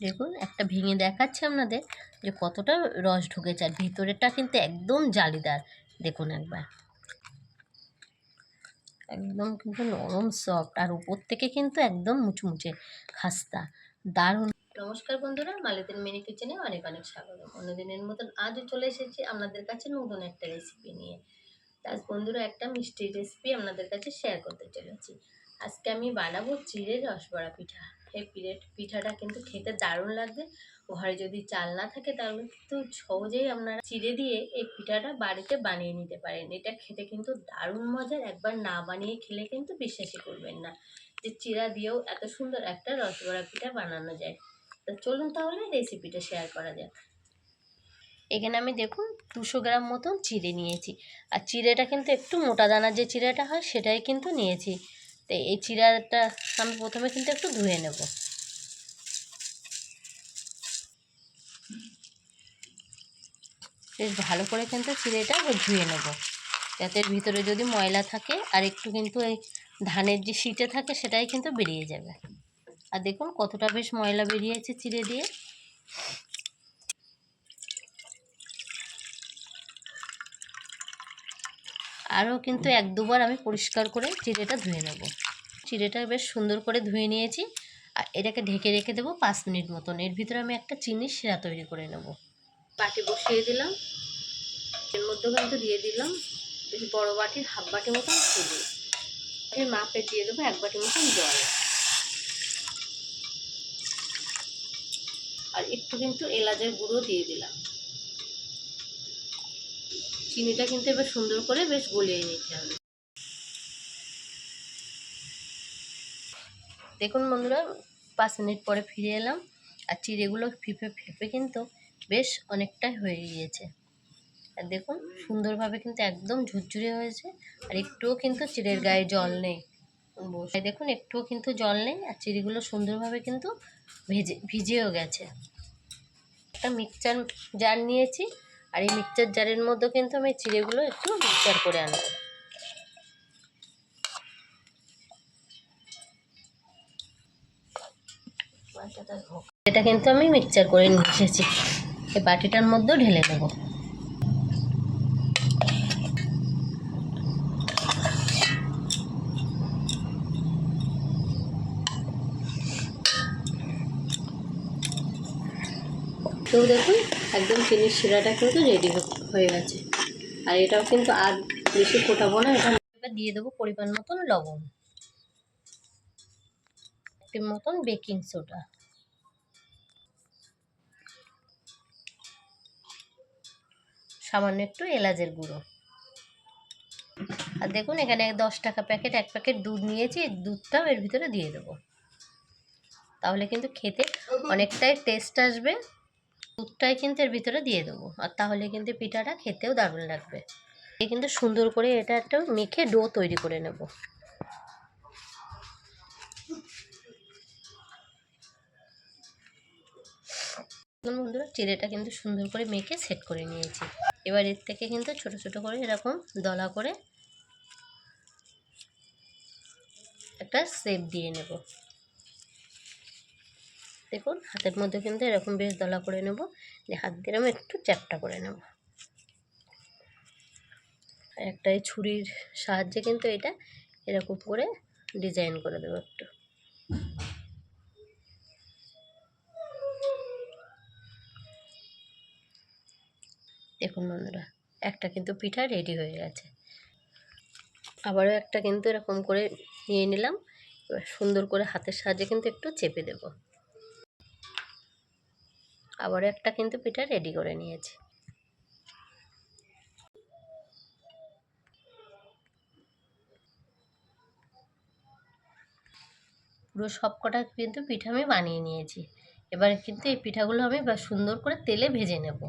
দেখুন, একটা ভেঙে দেখাচ্ছে আপনাদের যে কতটা রস ঢুকেছে আর ভিতরেরটা কিন্তু একদম জালিদার। দেখুন একবার। একদম কিন্তু নরম সফট আর উপর থেকে কিন্তু একদম মুচমুচে খাস্তা। দারুণ। নমস্কার বন্ধুরা মালিতের মিনি কিচেনে অনেক অনেক স্বাগত। অন্যদিনের মতন আজও চলে এসেছি আপনাদের কাছে নতুন একটা রেসিপি নিয়ে। আজ বন্ধুরা, একটা মিষ্টি রেসিপি আপনাদের কাছে শেয়ার করতে চলেছি। আজকে আমি বানাবো চিড়ে রসবড়া পিঠা। এই পিঠে পিঠাটা কিন্তু খেতে দারুণ লাগবে। ঘরে যদি চাল না থাকে তাহলে কিন্তু সহজেই আপনারা চিড়ে দিয়ে এই পিঠাটা বাড়িতে বানিয়ে নিতে পারেন। এটা খেতে কিন্তু দারুণ মজার, একবার না বানিয়ে খেলে কিন্তু বিশ্বাসই করবেন না যে চিড়া দিয়েও এত সুন্দর একটা রসবড়া পিঠা বানানো যায়। তো চলুন তাহলে রেসিপিটা শেয়ার করা যাক। এখানে আমি দেখুন দুশো গ্রাম মতন চিড়ে নিয়েছি। আর চিড়েটা কিন্তু একটু মোটা দানার যে চিড়েটা হয় সেটাই কিন্তু নিয়েছি। তো এই চিড়াটা আমি প্রথমে কিন্তু একটু ধুয়ে নেব। বেশ ভালো করে কিন্তু চিড়েটা ধুয়ে নেব। যাতে ভিতরে যদি ময়লা থাকে আর একটু কিন্তু এই ধানের যে শিটে থাকে সেটাই কিন্তু বেরিয়ে যাবে। আর দেখুন কতটা বেশ ময়লা বেরিয়েছে চিড়ে দিয়ে। আরও কিন্তু এক দুবার আমি পরিষ্কার করে চিড়েটা ধুয়ে নেব। চিড়েটা বেশ সুন্দর করে ধুয়ে নিয়েছি। আর এটাকে ঢেকে রেখে দেবো পাঁচ মিনিট মতন। এর ভিতরে আমি একটা চিনির শিরা তৈরি করে নেব। বাটি বসিয়ে দিলাম। এর মধ্যেও কিন্তু দিয়ে দিলাম। বেশ বড়ো বাটির হাফ বাটি মতন চিনি। এর মাপে দিয়ে দেবো এক বাটি মতন জল। আর একটু কিন্তু এলাচের গুঁড়ো দিয়ে দিলাম। চিনিটা কিন্তু এবার সুন্দর করে বেশ গলিয়ে নিতে হবে। দেখুন বন্ধুরা, পাঁচ মিনিট পরে ফিরে এলাম আর চিড়েগুলো ফিফে ফেপে কিন্তু বেশ অনেকটাই হয়ে গিয়েছে। আর দেখুন, সুন্দরভাবে কিন্তু একদম ঝুরঝুরে হয়েছে আর একটুও কিন্তু চিড়ের গায়ে জল নেই। বসে দেখুন, একটুও কিন্তু জল নেই আর চিড়িগুলো সুন্দরভাবে কিন্তু ভেজে, ভিজেও গেছে। একটা মিক্সচার জার নিয়েছি আর এই মিক্সচার জারের মধ্যে কিন্তু আমি চিড়েগুলো একটু মিক্সচার করে আনব। এটা কিন্তু আমি মিক্সচার করে নিয়ে এসেছি। এই বাটিটার মধ্যেও ঢেলে নেব। তো দেখুন একদম চিনির শিরাটা কিন্তু রেডি হয়ে গেছে। আর এটাও কিন্তু আর বেশি ফোটাবো না, এটা এবার দিয়ে দেবো পরিমাণ মতন লবণ। একটি মতন বেকিং সোডা সামান্য একটু এলাচের গুঁড়ো। আর দেখুন, এখানে দশ টাকা প্যাকেট, এক প্যাকেট দুধ নিয়েছি, দুধটাও এর ভিতরে দিয়ে দেবো। তাহলে কিন্তু খেতে অনেকটাই টেস্ট আসবে। দুধটাই কিন্তু এর ভিতরে দিয়ে দেবো। আর তাহলে কিন্তু পিঠাটা খেতেও দারুণ লাগবে। এই কিন্তু সুন্দর করে এটা একটা মেখে ডো তৈরি করে নেব। বন্ধুরা চিড়েটা কিন্তু সুন্দর করে মেখে সেট করে নিয়েছি। এবার এর থেকে কিন্তু ছোট ছোট করে এরকম দলা করে একটা শেপ দিয়ে নেব। দেখুন, হাতের মধ্যে কিন্তু এরকম বেশ দলা করে নেব। যে হাত দিয়ে আমি একটু চ্যাপটা করে নেব। একটা এই ছুরির সাহায্যে কিন্তু এটা এরকম করে ডিজাইন করে দেবো একটু। দেখুন বন্ধুরা, একটা কিন্তু পিঠা রেডি হয়ে গেছে। আবারও একটা কিন্তু এরকম করে নিয়ে নিলাম। এবার সুন্দর করে হাতের সাহায্যে কিন্তু একটু চেপে দেব। আবারও একটা কিন্তু পিঠা রেডি করে নিয়েছি। পুরো সব কটা কিন্তু পিঠা আমি বানিয়ে নিয়েছি। এবার কিন্তু এই পিঠাগুলো আমি সুন্দর করে তেলে ভেজে নেব।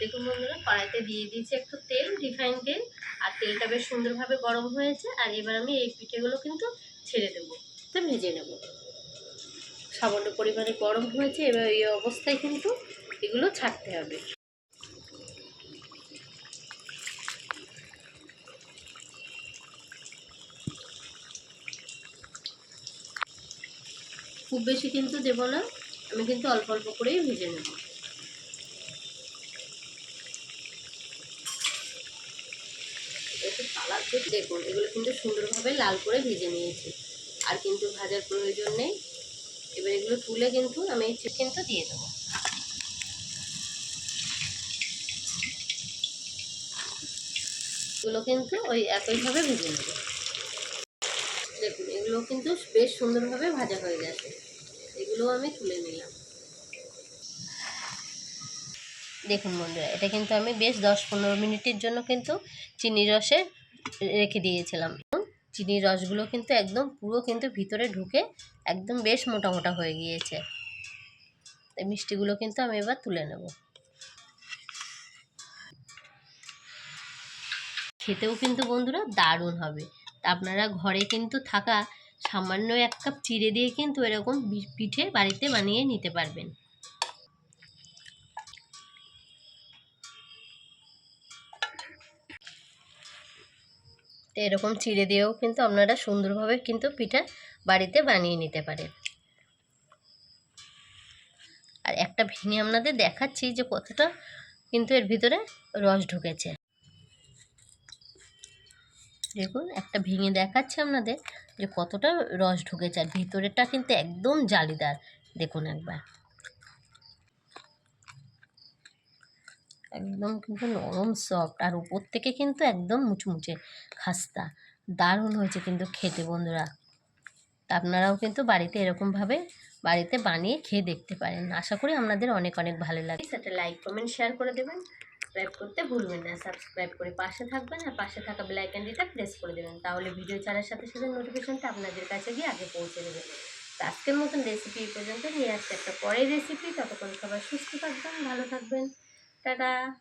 দেখুন বন্ধুরা, কড়াইতে দিয়ে দিয়েছি একটু তেল রিফাইন তেল, আর তেলটা বেশ সুন্দরভাবে গরম হয়েছে, আর এবার আমি এই পিঠেগুলো কিন্তু ছেড়ে দেবো। তো ভেজে নেব। সামান্য পরিমাণে গরম হয়েছে, এবার এই অবস্থায় কিন্তু এগুলো ছাড়তে হবে। খুব বেশি কিন্তু দেব না, আমি কিন্তু অল্প অল্প করেই ভেজে নেব। দেখুন, এগুলো কিন্তু সুন্দরভাবে লাল করে ভেজে নিয়েছি, আর কিন্তু ভাজার প্রয়োজন নেই। এবার এগুলো তুলে কিন্তু আমি এই চিকেনটা দিয়ে দেবো। এগুলো কিন্তু ওই একইভাবে ভেজে নেব। দেখুন, এগুলো কিন্তু বেশ সুন্দরভাবে ভাজা হয়ে গেছে। এগুলো আমি তুলে নিলাম। দেখুন বন্ধুরা, এটা কিন্তু আমি বেশ দশ পনেরো মিনিটের জন্য কিন্তু চিনি রসে রেখে দিয়েছিলাম। চিনির রসগুলো কিন্তু একদম পুরো কিন্তু ভিতরে ঢুকে একদম বেশ মোটা মোটা হয়ে গিয়েছে। এই মিষ্টিগুলো কিন্তু আমি এবার তুলে নেব। খেতেও কিন্তু বন্ধুরা দারুণ হবে। আপনারা ঘরে কিন্তু থাকা সামান্য এক কাপ চিড়ে দিয়ে কিন্তু এরকম পিঠে বাড়িতে বানিয়ে নিতে পারবেন। তো এরকম চিড়ে দিয়েও কিন্তু আপনারা সুন্দরভাবে কিন্তু পিঠা বাড়িতে বানিয়ে নিতে পারেন। আর একটা ভেঙে আপনাদের দেখাচ্ছি যে কতটা কিন্তু এর ভিতরে রস ঢুকেছে। দেখুন, একটা ভেঙে দেখাচ্ছে আপনাদের যে কতটা রস ঢুকেছে, আর ভিতরেটা কিন্তু একদম জালিদার। দেখুন একবার। একদম কিন্তু নরম সফট আর উপর থেকে কিন্তু একদম মুচমুচে খাস্তা। দারুণ হয়েছে কিন্তু খেতে বন্ধুরা। আপনারাও কিন্তু বাড়িতে এরকমভাবে বাড়িতে বানিয়ে খেয়ে দেখতে পারেন। আশা করি আপনাদের অনেক অনেক ভালো লাগে। সেটা লাইক কমেন্ট শেয়ার করে দেবেন। সাবস্ক্রাইব করতে ভুলবেন না। সাবস্ক্রাইব করে পাশে থাকবেন আর পাশে থাকা বেলাইকানটিটা প্রেস করে দেবেন। তাহলে ভিডিও ছাড়ার সাথে সাথে নোটিফিকেশনটা আপনাদের কাছে গিয়ে আগে পৌঁছে দেবে। তো আজকের মতন রেসিপি পর্যন্ত নিয়ে আসছে একটা পরের রেসিপি ততক্ষণ সবাই সুস্থ থাকবেন, ভালো থাকবেন। 丹丹